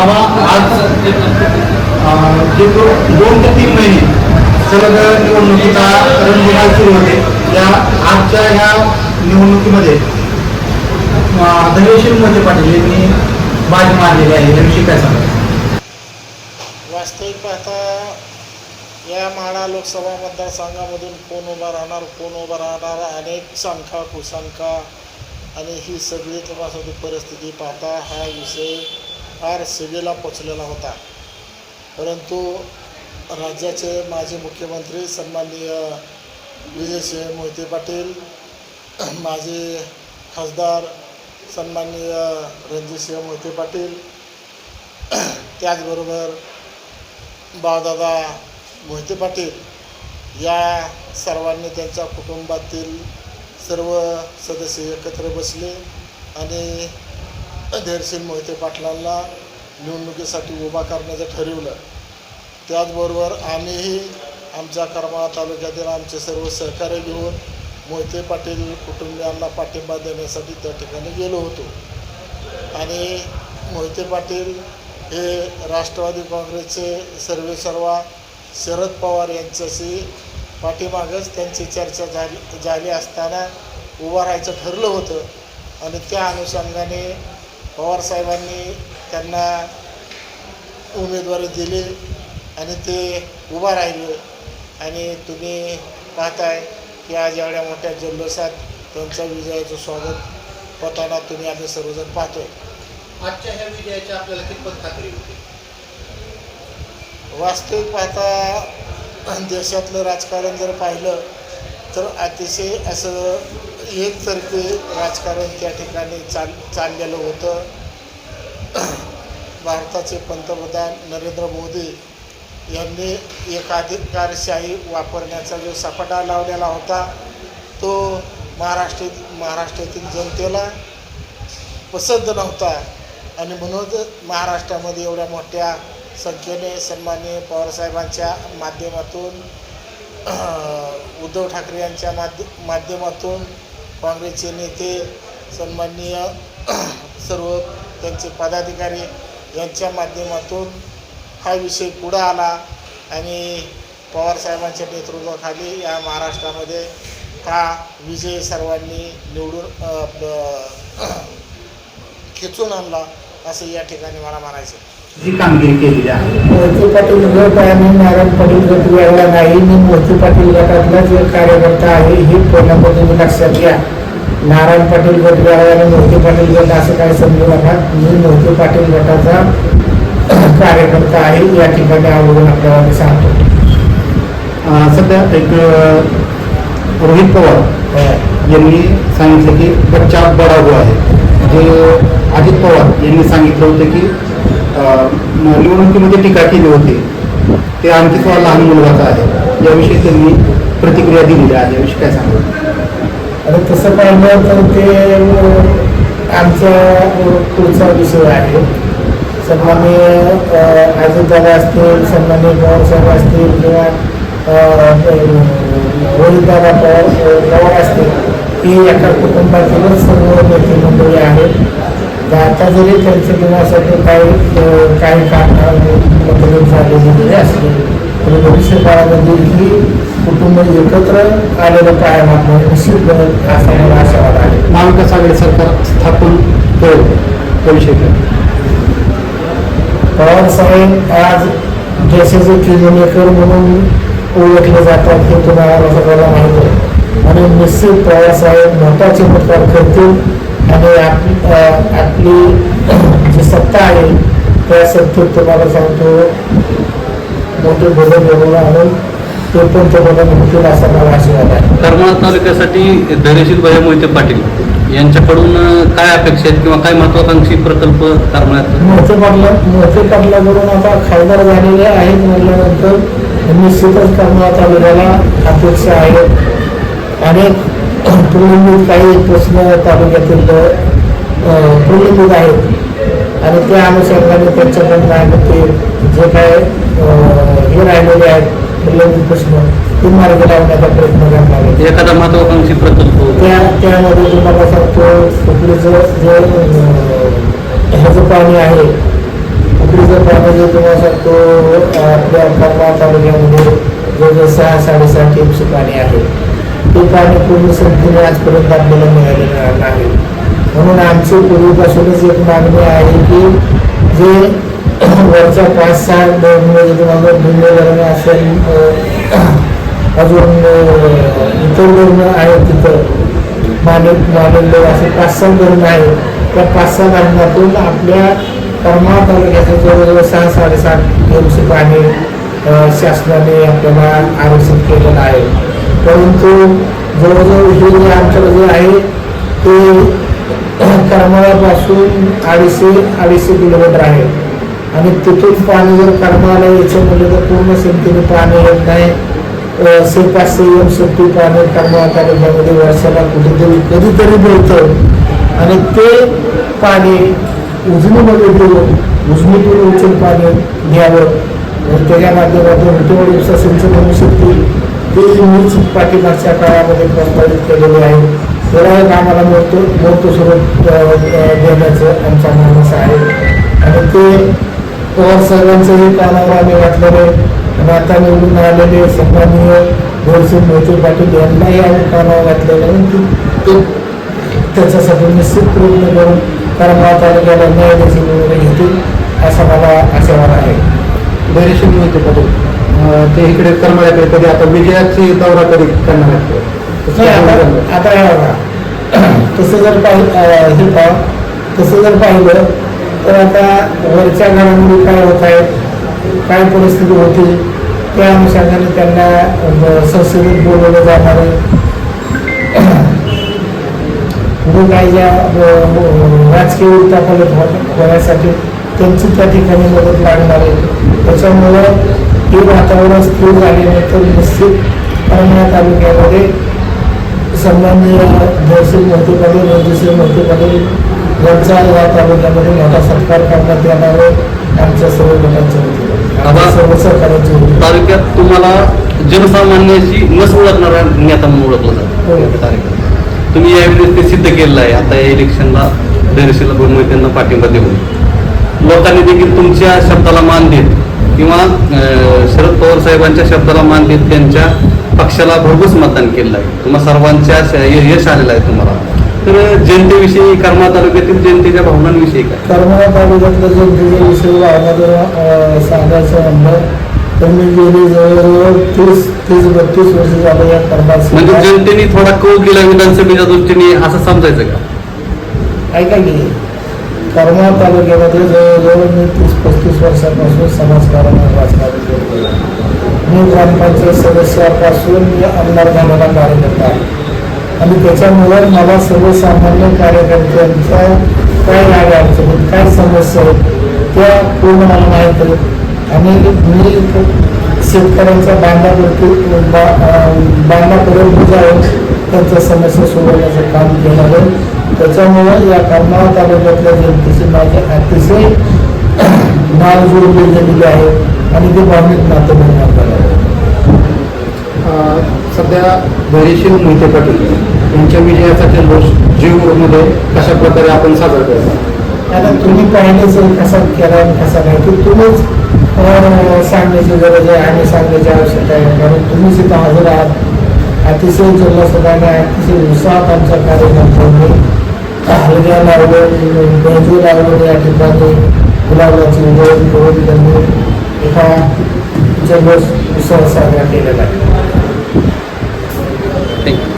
आवा आज दोन ते तीन महिने. सलग निवडणुकीचा रणधुमाळ सुरू होते. या आजच्या ह्या निवडणुकीमध्ये अं, धैर्यशील पाटील यांनी बाजी मारलेली आहे. याविषयी काय सांगा वास्तविक पाहता या माळा लोकसभा मतदारसंघामधून कोण उभा राहणार कोण उभा राहणार अनेक शंका कुशंका आणि ही सगळी तपासणी परिस्थिती पाहता हा विषय फार सेवेला पोचलेला होता. परंतु राज्याचे माजी मुख्यमंत्री सन्माननीय विजयसिंह मोहिते पाटील माजी खासदार सन्माननीय रणजितसिंह मोहिते पाटील त्याचबरोबर बाळदादा मोहिते पाटील या सर्वांनी त्यांच्या कुटुंबातील सर्व सदस्य एकत्र बसले आणि धैर्यशील मोहिते पाटलांना निवडणुकीसाठी उभा करण्याचं ठरवलं. त्याचबरोबर आम्हीही आमच्या करमाळा तालुक्यातील आमचे सर्व सहकार्य घेऊन मोहिते पाटील कुटुंबियांना पाठिंबा देण्यासाठी त्या ठिकाणी गेलो होतो. आणि मोहिते पाटील हे राष्ट्रवादी काँग्रेसचे सर्वेसर्वा शरद पवार यांच्याशी पाठीमागच त्यांची चर्चा झाली झाली असताना उभं राहायचं ठरलं होतं. आणि त्या अनुषंगाने पवारसाहेबांनी त्यांना उमेदवारी दिली आणि ते उभा राहिले. आणि तुम्ही पाहताय की आज एवढ्या मोठ्या जल्लोषात त्यांच्या विजयाचं स्वागत होताना तुम्ही आम्ही सर्वजण पाहतोय. आजच्या ह्या विजयाची आपल्याला कितपत खात्री होती? वास्तविक पाहता देशातलं राजकारण जर पाहिलं तर अतिशय असं एकतर्फी राजकारण त्या ठिकाणी चाल चाललेलं होतं. भारताचे पंतप्रधान नरेंद्र मोदी यांनी एकाधिकारशाही वापरण्याचा जो सपाटा लावलेला होता तो महाराष्ट्र महाराष्ट्रातील जनतेला पसंत नव्हता. आणि म्हणून महाराष्ट्रामध्ये एवढ्या मोठ्या संख्येने सन्माननीय पवारसाहेबांच्या माध्यमातून उद्धव ठाकरे यांच्या माध्य माध्यमातून काँग्रेसचे नेते सन्माननीय सर्व त्यांचे पदाधिकारी यांच्या माध्यमातून हा विषय पुढं आला आणि पवारसाहेबांच्या नेतृत्वाखाली या महाराष्ट्रामध्ये हा विजय सर्वांनी निवडून खेचून आणला असं या ठिकाणी मला म्हणायचं जी कामगिरी केलेली आहे. मोहिते पाटील गट आणि नारायण पाटील गट नाही मी मोहिते पाटील गटातलाच एक कार्यकर्ता आहे ही पूर्णपणे तुम्ही लक्षात घ्या. नारायण पाटील गट वेगळा आणि मोहिते पाटील गट असं काही समजू नका. मी मोहिते पाटील गटाचा कार्यकर्ता आहे या ठिकाणी अवलंबून आपल्याला मी सांगतो. सध्या एक रोहित पवार यांनी सांगितलं की बच्चा बडा हुआ आहे. जे अजित पवार यांनी सांगितलं होतं की म- निवडणुकीमध्ये टीका केली होती. ते आणखी थोडा लहान मुलगाचा आहे. याविषयी त्यांनी प्रतिक्रिया दिलेली आहे. याविषयी काय सांगा आता तसं पाहिलं तर ते आमचा पुढचा विषय आहे. सन्मान्य अं, अजितदादा असतील सन्माननीय पवारसाहेब असतील किंवा अं, रोहितदादा पवार पवार असतील ही एका कुटुंबातीलच सर्व नेते मंडळी आहेत. आता जरी त्यांच्या दिनासाठी काही काही कारणाने मतभेद झालेले जरी असले तरी भविष्य काळामध्ये ही कुटुंब एकत्र आलेलं कायम आपलं निश्चित बनत असा मला आशावाद आहे महाविकास आघाडी सरकार स्थापन काय पवार साहेब आज देशाचे किलोमीटर म्हणून ओळखले जातात हे तुम्हाला सगळ्याला माहीत आहे आणि निश्चित पवार साहेब मोठा चमत्कार करतील आणि आपली आपली जी सत्ता आहे त्या सत्तेत तुम्हाला सांगतो मोठे बदल घडवून आणून ते पण ते बदल होतील असा मला आशीर्वाद आहे. करमाळा तालुक्यासाठी धैर्यशील भैया मोहिते पाटील यांच्याकडून काय अपेक्षा आहेत किंवा काय महत्वाकांक्षी प्रकल्प करण्यात? मोठे पाटला मोठे पाटलाकडून आता खासदार झालेले आहेत म्हटल्यानंतर निश्चितच करणार तालुक्याला अपेक्षा आहेत. अनेक प्रलंबित काही प्रश्न तालुक्यातील प्रलंबित आहेत. आणि त्या अनुषंगाने त्यांच्याकडून आहे ते जे काय हे राहिलेले आहेत प्रलंबित प्रश्न ते मार्ग लावण्याचा प्रयत्न करणार आहे एखादा महत्वाकांक्षी प्रकल्प. त्या त्यामध्ये तुम्हाला सांगतो कुठलं जे ह्याचं पाणी आहे विक्रीचं पाणी जे तुम्हाला सांगतो आपल्या कर्मा तालुक्यामध्ये जवळजवळ सहा साडेसहा टीएमसी पाणी आहे. ते पाणी पूर्ण संख्येने आजपर्यंत आपल्याला मिळालेलं नाही म्हणून आमची पूर्वीपासूनच एक मागणी आहे की जे वरच्या पाच सहा म्हणजे तुम्हाला धरण असेल अजून इतर धरणं आहेत तिथं. मानिक मानिक असे पाच सहा धर्म आहेत. त्या पाच सहा धरणातून आपल्या कर्मा तालुक्याचं जवळजवळ सहा साडेसात एमसी पाणी शासनाने आपल्याला आरक्षित केलेलं आहे. परंतु जवळजवळ हे जे आमच्याकडे जे आहे ते करमाळापासून अडीचशे अडीचशे किलोमीटर आहे. आणि तिथून पाणी जर करमाळाला यायचं म्हटलं तर पूर्ण संख्येने पाणी येत नाही. से पाचशे एम सेफ्टी पाणी करमाळा तालुक्यामध्ये वर्षाला कुठेतरी कधीतरी मिळतं. आणि ते पाणी उजनीमध्ये देऊन उजनीतून उचल पाणी घ्यावं. त्याच्या माध्यमातून तेवढी उपसा सिंचन होऊ शकते. ते मीच पाठीमागच्या काळामध्ये प्रस्तावित केलेले आहे. त्याला एक आम्हाला मोठं मोठं स्वरूप देण्याचं आमचा मानस आहे. आणि ते पवार साहेबांचंही कानावर आम्ही घातलेले आणि आता निवडून आलेले सन्माननीय गोरसिंग मोहिते पाटील यांनाही आम्ही कानावर घातलेले आणि ते- त्याच्यासाठी निश्चित प्रयत्न करून करमाळा तालुक्याला न्याय द्यायची घेतील असा मला आशावाद आहे. धैर्यशील मोहिते पाटील. ते इकडे करमाळ्याकडे कधी आता विजयाची दौरा कधी करणार आहेत आता तसं जर पाहि अं, हे पाह. तसं जर पाहिलं तर आता वरच्या घडामोडी काय होत आहेत काय परिस्थिती होती त्या अनुषंगाने त्यांना संसदेत बोलवलं जाणार आहे. काही ज्या राजकीय हो- होण्यासाठी त्यांची त्या ठिकाणी मदत लागणार आहे. त्याच्यामुळं हे वातावरण स्थिर झाल्यानंतर निश्चित करमाळा तालुक्यामध्ये सन्माननीय जयश्री मोहिते पाटील रणजितसिंह मोहिते पाटील यांचा या तालुक्यामध्ये मोठा सत्कार करण्यात येणार आहे. आमच्या सर्व गटांच्या वतीने. सर्व वतीने. तालुक्यात तुम्हाला जनसामान्याशी नस ओळखणारा नेता म्हणून ओळखलं जातं. हो. तुम्ही यावेळेस ते सिद्ध केलेलं आहे. आता या इलेक्शनला धैर्यशील त्यांना पाठिंबा देऊन. लोकांनी देखील तुमच्या शब्दाला मान देत किंवा शरद पवार साहेबांच्या शब्दाला मान देत त्यांच्या पक्षाला भरघोस मतदान केलेलं आहे तुम्हा सर्वांच्या यश आलेलं आहे तुम्हाला. तर जनतेविषयी कर्मा तालुक्यातील जनतेच्या भावनांविषयी काय? करमाळा तालुक्यातलं जनतेच्या विषयी भावना सांगायचं म्हणलं तर मी गेली जवळजवळ तीस तीस बत्तीस वर्ष झालं या करमाळ म्हणजे. जनतेने थोडा कौल दिला विधानसभेच्या दृष्टीने असं समजायचं का? ऐका की करमाळ तालुक्यामध्ये जवळजवळ मी तीस पस्तीस वर्षापासून समाजकारण राजकारण करतो मी ग्रामपंचायत सदस्यापासून मी आमदार झालेला कार्यकर्ता आहे. आणि त्याच्यामुळे मला सर्वसामान्य कार्यकर्त्यांच्या काय राग अडचणीत काय समस्या आहेत त्या पूर्ण मला माहीत आहेत. आणि मी शेतकऱ्यांच्या बांधावरती बा- अं, जाऊन त्यांच्या समस्या सोडवण्याचं काम केलं आहे. त्याच्यामुळं या करमाळा तालुक्यातल्या जनतेची माझी अतिशय नाव जोडली गेलेली आहे आणि ते भावनिक नातं निर्माण अं, सध्या धैर्यशील मोहिते पाटील यांच्या विजयाचा जल्लोष जीवमध्ये कशा प्रकारे आपण साजरा करतो? आता तुम्ही पाहिलेच कसा केला आणि कसा नाही ते तुम्हीच सांगण्याची गरज आहे आणि सांगण्याची आवश्यकता आहे. कारण तुम्हीच इथं हजर आहात. अतिशय जल्लोषाने अतिशय उत्साहात आमच्या कार्यकर्त्यांनी हलग्या लावलं मेहंदी लावलं या ठिकाणी गुलाबाची उजळणी करून त्यांनी एका जल्लोष उत्सव साजरा केलेला आहे.